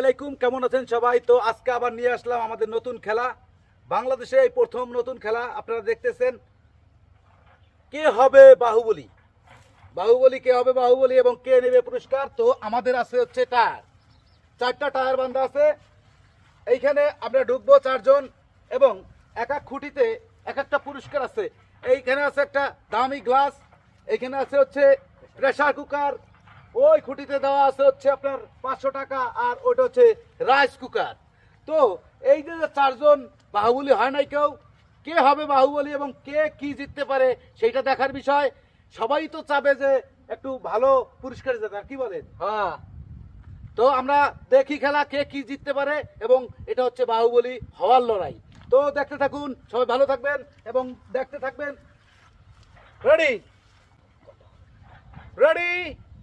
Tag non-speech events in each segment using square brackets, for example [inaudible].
আলাইকুম, কেমন আছেন সবাই? তো আজকে আবার নিয়ে আসলাম আমাদের নতুন খেলা। বাংলাদেশে এই প্রথম নতুন খেলা আপনারা দেখতেছেন। কে হবে বাহুবলী? বাহুবলী কে হবে বাহুবলী এবং কে নেবে পুরস্কার? তো আমাদের আছে হচ্ছে টায়ার। চারটা টায়ার বান্ধা আছে। এইখানে আমরা ঢুকবো চারজন এবং এক এক খুঁটিতে এক একটা পুরস্কার আছে। এইখানে আছে একটা দামি গ্লাস, এইখানে আছে হচ্ছে প্রেসার কুকার ওই খুঁটিতে দেওয়া আছে হচ্ছে আপনার পাঁচশো টাকা আর ওইটা হচ্ছে রাইস কুকার। তো এই যে যে চারজন বাহুবলী হয় নাই কেউ কে হবে বাহুবলী এবং কে কি জিততে পারে সেইটা দেখার বিষয়। সবাই তো চাবে যে একটু ভালো পুরস্কার জেতার কি বলেন? হ্যাঁ। তো আমরা দেখি খেলা কে কি জিততে পারে এবং এটা হচ্ছে বাহুবলী হওয়ার লড়াই। তো দেখতে থাকুন সবাই ভালো থাকবেন এবং দেখতে থাকবেন। Ready ready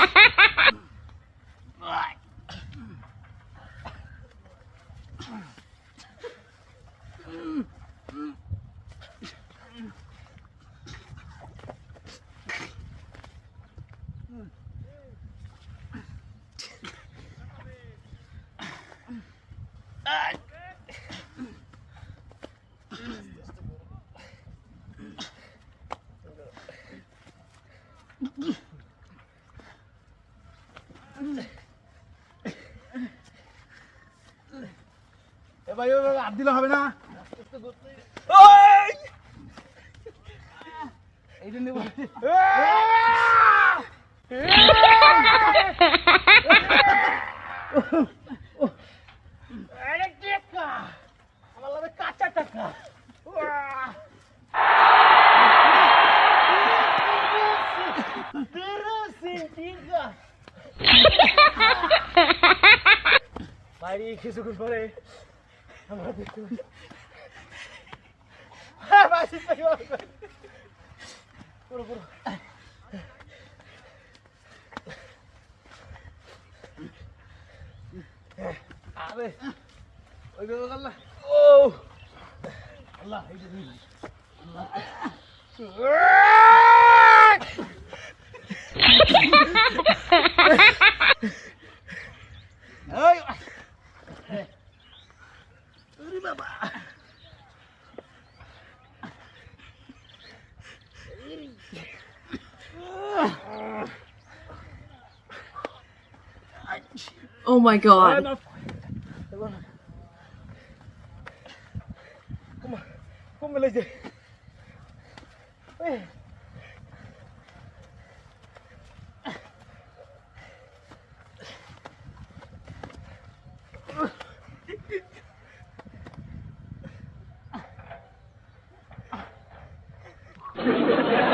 [laughs] এ ভাই ওই দিলে হবে না? [laughs] এইটা নেব আমার লাগে কাঁচা টাকা। বাইরে কিছুক্ষণ পরে আমরা দেখতে পাই পুরো পুরো। আরে ওই গো আল্লাহ ও আল্লাহ এই যে দিন। এই ওরে বাবা Oh my god. luôn không mà không phải lấy gì Ê. Yeah. [laughs]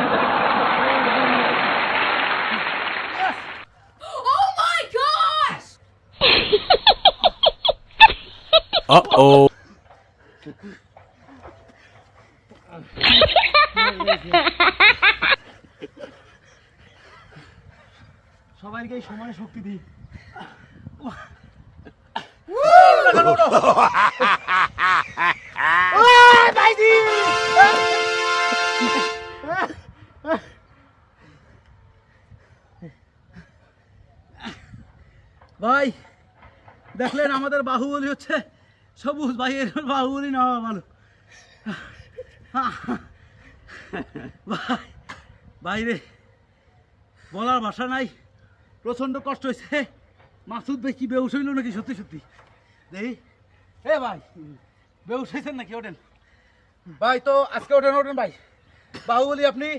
Uh oh. সবাইকে শক্তি ভাই দেখলেন আমাদের বাহুবলী হচ্ছে সবুজ ভাই এর বাহুবলী না ভালো। ভাই বাইরে বলার ভাষা নাই। প্রচণ্ড কষ্ট হয়েছে মাসুদ ভাই কি বেউস হইল নাকি সত্যি সত্যি? দেখি এ ভাই বেউস হয়েছেন নাকি ওঠেন ভাই তো আজকে ওঠেন ওঠেন ভাই? বাহুবলী আপনি?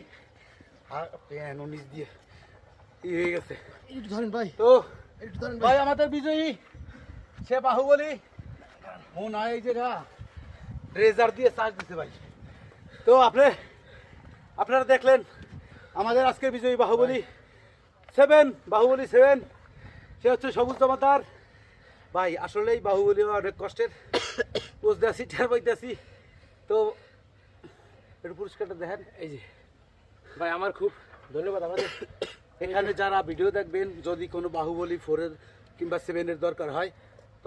প্যান উনিশ দিয়ে হয়ে গেছে। একটু ধরেন ভাই। তো একটু ধরেন ভাই আমাদের বিজয়ী সে বাহুবলী। মন এই যে রেজার দিয়ে চার্জ দিতে ভাই। তো আপনি, আপনারা দেখলেন, আমাদের আজকে বিজয়ী বাহুবলী সেভেন বাহুবলী সেভেন, সে হচ্ছে সবুজ জমাতার ভাই, আসলেই বাহুবলী অনেক কষ্টের। বুঝতে আছি ঠের পাইতে আছি। তো একটু পুরস্কারটা দেখেন, এই যে। ভাই, আমার খুব ধন্যবাদ আমাদের এখানে যারা ভিডিও দেখবেন, যদি কোনো বাহুবলী ফোরের কিংবা সেভেনের দরকার হয়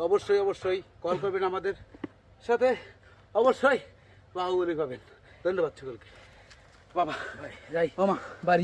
অবশ্যই অবশ্যই কল করবেন আমাদের সাথে। অবশ্যই বাহুবলি পাবেন। ধন্যবাদ সকলকে। বাবা যাই। বাড়ি